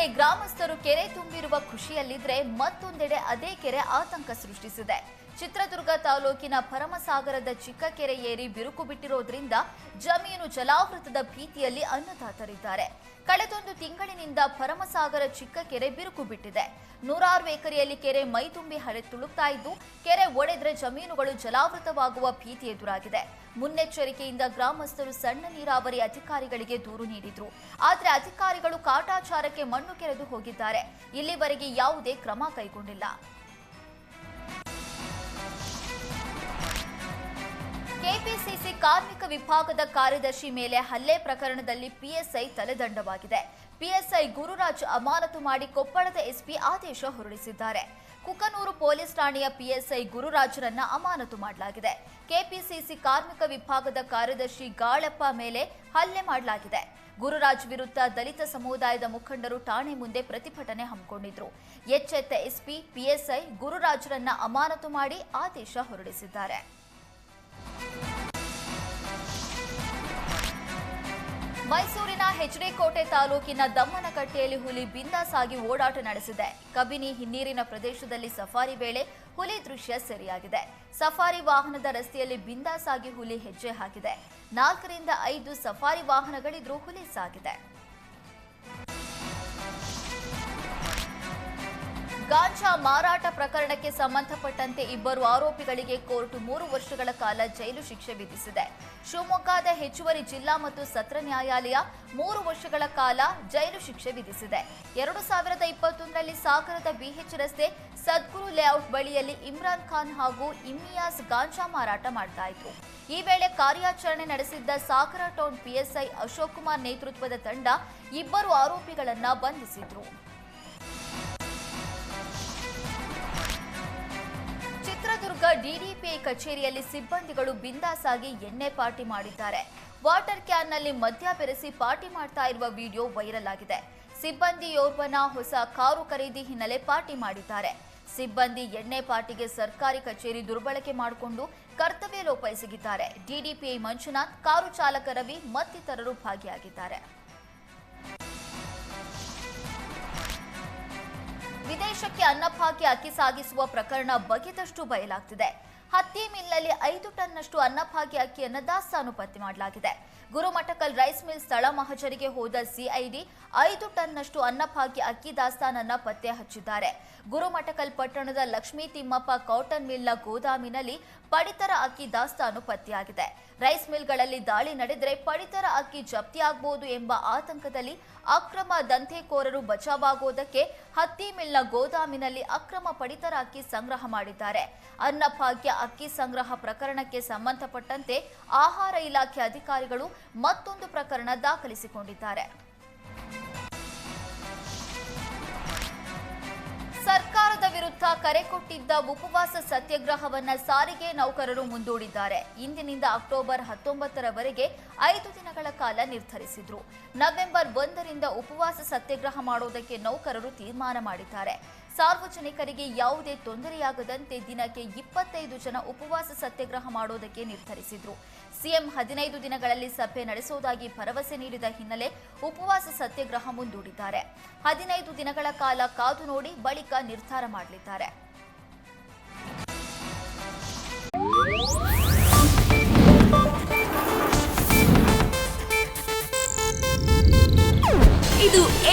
ಕಡೆ ಗ್ರಾಮಸ್ಥರು ಕೆರೆ ತುಂಬಿರುವ ಖುಷಿಯಲ್ಲಿದ್ರೆ ಮತ್ತೊಂದೆಡೆ ಅದೇ ಕೆರೆ ಆತಂಕ ಸೃಷ್ಟಿಸಿದೆ. ಚಿತ್ರದುರ್ಗ ತಾಲೂಕಿನ ಪರಮಸಾಗರದ ಚಿಕ್ಕ ಕೆರೆ ಏರಿ ಬಿರುಕು ಬಿಟ್ಟಿರೋದ್ರಿಂದ ಜಮೀನು ಜಲಾವೃತದ ಭೀತಿಯಲ್ಲಿ ಅನ್ನದಾತರಿದ್ದಾರೆ. ಕಳೆದೊಂದು ತಿಂಗಳಿನಿಂದ ಪರಮಸಾಗರ ಚಿಕ್ಕ ಕೆರೆ ಬಿರುಕು ಬಿಟ್ಟಿದೆ. ನೂರಾರು ಎಕರೆಯಲ್ಲಿ ಕೆರೆ ಮೈತುಂಬಿ ಹಳೆ ತುಳುಕ್ತಾ ಇದ್ದು, ಕೆರೆ ಒಡೆದ್ರೆ ಜಮೀನುಗಳು ಜಲಾವೃತವಾಗುವ ಭೀತಿ ಎದುರಾಗಿದೆ. ಮುನ್ನೆಚ್ಚರಿಕೆಯಿಂದ ಗ್ರಾಮಸ್ಥರು ಸಣ್ಣ ನೀರಾವರಿ ಅಧಿಕಾರಿಗಳಿಗೆ ದೂರು ನೀಡಿದ್ರು. ಆದರೆ ಅಧಿಕಾರಿಗಳು ಕಾಟಾಚಾರಕ್ಕೆ ಮಣ್ಣು ಕೆರೆದು ಹೋಗಿದ್ದಾರೆ. ಇಲ್ಲಿವರೆಗೆ ಯಾವುದೇ ಕ್ರಮ ಕೈಗೊಂಡಿಲ್ಲ. ಕೆಪಿಸಿಸಿ ಕಾರ್ಮಿಕ ವಿಭಾಗದ ಕಾರ್ಯದರ್ಶಿ ಮೇಲೆ ಹಲ್ಲೆ ಪ್ರಕರಣದಲ್ಲಿ ಪಿಎಸ್ಐ ತಲೆದಂಡವಾಗಿದೆ. ಪಿಎಸ್ಐ ಗುರುರಾಜ್ ಅಮಾನತು ಮಾಡಿ ಕೊಪ್ಪಳದ ಎಸ್ಪಿ ಆದೇಶ ಹೊರಡಿಸಿದ್ದಾರೆ. ಕುಕನೂರು ಪೊಲೀಸ್ ಠಾಣೆಯ ಪಿಎಸ್ಐ ಗುರುರಾಜ್ರನ್ನ ಅಮಾನತು ಮಾಡಲಾಗಿದೆ. ಕೆಪಿಸಿಸಿ ಕಾರ್ಮಿಕ ವಿಭಾಗದ ಕಾರ್ಯದರ್ಶಿ ಗಾಳಪ್ಪ ಮೇಲೆ ಹಲ್ಲೆ ಮಾಡಲಾಗಿದೆ. ಗುರುರಾಜ್ ವಿರುದ್ಧ ದಲಿತ ಸಮುದಾಯದ ಮುಖಂಡರು ಠಾಣೆ ಮುಂದೆ ಪ್ರತಿಭಟನೆ ಹಮ್ಮಿಕೊಂಡಿದ್ರು. ಎಚ್ಚೆತ್ತ ಎಸ್ಪಿ ಪಿಎಸ್ಐ ಗುರುರಾಜ್ರನ್ನ ಅಮಾನತು ಮಾಡಿ ಆದೇಶ ಹೊರಡಿಸಿದ್ದಾರೆ. ಮೈಸೂರಿನ ಹೆಚ್ಡಿಕೋಟೆ ತಾಲೂಕಿನ ದಮ್ಮನಕಟ್ಟೆಯಲ್ಲಿ ಹುಲಿ ಬಿಂದಾಸಾಗಿ ಓಡಾಟ ನಡೆಸಿದೆ. ಕಬಿನಿ ಹಿನ್ನೀರಿನ ಪ್ರದೇಶದಲ್ಲಿ ಸಫಾರಿ ವೇಳೆ ಹುಲಿ ದೃಶ್ಯ ಸೆರೆಯಾಗಿದೆ. ಸಫಾರಿ ವಾಹನದ ರಸ್ತೆಯಲ್ಲಿ ಬಿಂದಾಸಾಗಿ ಹುಲಿ ಹೆಜ್ಜೆ ಹಾಕಿದೆ. ನಾಲ್ಕರಿಂದ ಐದು ಸಫಾರಿ ವಾಹನಗಳಿದ್ರೂ ಹುಲಿ ಸಾಗಿದೆ. ಗಾಂಜಾ ಮಾರಾಟ ಪ್ರಕರಣಕ್ಕೆ ಸಂಬಂಧಪಟ್ಟಂತೆ ಇಬ್ಬರು ಆರೋಪಿಗಳಿಗೆ ಕೋರ್ಟ್ ಮೂರು ವರ್ಷಗಳ ಕಾಲ ಜೈಲು ಶಿಕ್ಷೆ ವಿಧಿಸಿದೆ. ಶಿವಮೊಗ್ಗದ ಹೆಚ್ಚುವರಿ ಜಿಲ್ಲಾ ಮತ್ತು ಸತ್ರ ನ್ಯಾಯಾಲಯ ಮೂರು ವರ್ಷಗಳ ಕಾಲ ಜೈಲು ಶಿಕ್ಷೆ ವಿಧಿಸಿದೆ. ಎರಡು ಸಾವಿರದ ಇಪ್ಪತ್ತೊಂದರಲ್ಲಿ ಸಾಗರದ ಬಿಎಚ್ ರಸ್ತೆ ಸದ್ಗುರು ಲೇಔಟ್ ಬಳಿಯಲ್ಲಿ ಇಮ್ರಾನ್ ಖಾನ್ ಹಾಗೂ ಇಮ್ಮಿಯಾಸ್ ಗಾಂಜಾ ಮಾರಾಟ ಮಾಡ್ತಾ ಇತ್ತು ಈ ವೇಳೆ ಕಾರ್ಯಾಚರಣೆ ನಡೆಸಿದ್ದ ಸಾಗರ ಟೌನ್ ಪಿಎಸ್ಐ ಅಶೋಕ್ ಕುಮಾರ್ ನೇತೃತ್ವದ ತಂಡ ಇಬ್ಬರು ಆರೋಪಿಗಳನ್ನ ಬಂಧಿಸಿದ್ರು. ಚಿತ್ರದುರ್ಗ ಡಿಡಿಪಿಐ ಕಚೇರಿಯಲ್ಲಿ ಸಿಬ್ಬಂದಿಗಳು ಬಿಂದಾಸಾಗಿ ಎಣ್ಣೆ ಪಾರ್ಟಿ ಮಾಡಿದ್ದಾರೆ. ವಾಟರ್ ಕ್ಯಾನ್ನಲ್ಲಿ ಮದ್ಯ ಬೆರೆಸಿ ಪಾರ್ಟಿ ಮಾಡ್ತಾ ಇರುವ ವಿಡಿಯೋ ವೈರಲ್ ಆಗಿದೆ. ಸಿಬ್ಬಂದಿಯೋರ್ವನ ಹೊಸ ಕಾರು ಖರೀದಿ ಹಿನ್ನೆಲೆ ಪಾರ್ಟಿ ಮಾಡಿದ್ದಾರೆ. ಸಿಬ್ಬಂದಿ ಎಣ್ಣೆ ಪಾರ್ಟಿಗೆ ಸರ್ಕಾರಿ ಕಚೇರಿ ದುರ್ಬಳಕೆ ಮಾಡಿಕೊಂಡು ಕರ್ತವ್ಯ ಲೋಪಿಸಿದ್ದಾರೆ. ಡಿಡಿಪಿಐ ಮಂಜುನಾಥ್, ಕಾರು ಚಾಲಕ ರವಿ ಮತ್ತಿತರರು ಭಾಗಿಯಾಗಿದ್ದಾರೆ. ವಿದೇಶಕ್ಕೆ ಅನ್ನಭಾಗ್ಯ ಅಕ್ಕಿ ಸಾಗಿಸುವ ಪ್ರಕರಣ ಬಗೆದಷ್ಟು ಬಯಲಾಗ್ತಿದೆ. ಹತ್ತಿ ಮಿಲ್ನಲ್ಲಿ ಐದು ಟನ್ನಷ್ಟು ಅನ್ನಭಾಗ್ಯ ಅಕ್ಕಿಯನ್ನು ದಾಸ್ತಾನು ಪತ್ತೆ ಮಾಡಲಾಗಿದೆ. ಗುರುಮಠಕಲ್ ರೈಸ್ ಮಿಲ್ ಸ್ಥಳ ಮಹಜರಿಗೆ ಹೋದ ಸಿಐಡಿ ಐದು ಟನ್ನಷ್ಟು ಅನ್ನಭಾಗ್ಯ ಅಕ್ಕಿ ದಾಸ್ತಾನನ್ನ ಪತ್ತೆ ಹಚ್ಚಿದ್ದಾರೆ. ಗುರುಮಠಕಲ್ ಪಟ್ಟಣದ ಲಕ್ಷ್ಮೀ ತಿಮ್ಮಪ್ಪ ಕಾಟನ್ ಮಿಲ್ನ ಗೋದಾಮಿನಲ್ಲಿ ಪಡಿತರ ಅಕ್ಕಿ ದಾಸ್ತಾನು ಪತ್ತೆಯಾಗಿದೆ ರೈಸ್ ಮಿಲ್ಗಳಲ್ಲಿ ದಾಳಿ ನಡೆದರೆ ಪಡಿತರ ಅಕ್ಕಿ ಜಪ್ತಿಯಾಗಬಹುದು ಎಂಬ ಆತಂಕದಲ್ಲಿ ಅಕ್ರಮ ದಂಧೆಕೋರರು ಬಚಾವಾಗೋದಕ್ಕೆ ಹತ್ತಿ ಮಿಲ್ನ ಗೋದಾಮಿನಲ್ಲಿ ಅಕ್ರಮ ಪಡಿತರ ಅಕ್ಕಿ ಸಂಗ್ರಹ ಮಾಡಿದ್ದಾರೆ. ಅನ್ನಭಾಗ್ಯ ಅಕ್ಕಿ ಸಂಗ್ರಹ ಪ್ರಕರಣಕ್ಕೆ ಸಂಬಂಧಪಟ್ಟಂತೆ ಆಹಾರ ಇಲಾಖೆ ಅಧಿಕಾರಿಗಳು ಮತ್ತೊಂದು ಪ್ರಕರಣ ದಾಖಲಿಸಿಕೊಂಡಿದ್ದಾರೆ. ಸರ್ಕಾರದ ವಿರುದ್ಧ ಕರೆ ಕೊಟ್ಟಿದ್ದ ಉಪವಾಸ ಸತ್ಯಾಗ್ರಹವನ್ನ ಸಾರಿಗೆ ನೌಕರರು ಮುಂದೂಡಿದ್ದಾರೆ. ಇಂದಿನಿಂದ ಅಕ್ಟೋಬರ್ ಹತ್ತೊಂಬತ್ತರವರೆಗೆ ಐದು ದಿನಗಳ ಕಾಲ ನಿರ್ಧರಿಸಿದ್ರು. ನವೆಂಬರ್ ಒಂದರಿಂದ ಉಪವಾಸ ಸತ್ಯಾಗ್ರಹ ಮಾಡೋದಕ್ಕೆ ನೌಕರರು ತೀರ್ಮಾನ ಮಾಡಿದ್ದಾರೆ. ಸಾರ್ವಜನಿಕರಿಗೆ ಯಾವುದೇ ತೊಂದರೆಯಾಗದಂತೆ ದಿನಕ್ಕೆ ಇಪ್ಪತ್ತೈದು ಜನ ಉಪವಾಸ ಸತ್ಯಾಗ್ರಹ ಮಾಡೋದಕ್ಕೆ ನಿರ್ಧರಿಸಿದ್ರು. ಸಿಎಂ ಹದಿನೈದು ದಿನಗಳಲ್ಲಿ ಸಭೆ ನಡೆಸುವುದಾಗಿ ಭರವಸೆ ನೀಡಿದ ಹಿನ್ನೆಲೆ ಉಪವಾಸ ಸತ್ಯಾಗ್ರಹ ಮುಂದೂಡಿದ್ದಾರೆ. ಹದಿನೈದು ದಿನಗಳ ಕಾಲ ಕಾದು ನೋಡಿ ಬಳಿಕ ನಿರ್ಧಾರ ಮಾಡಲಿದ್ದಾರೆ.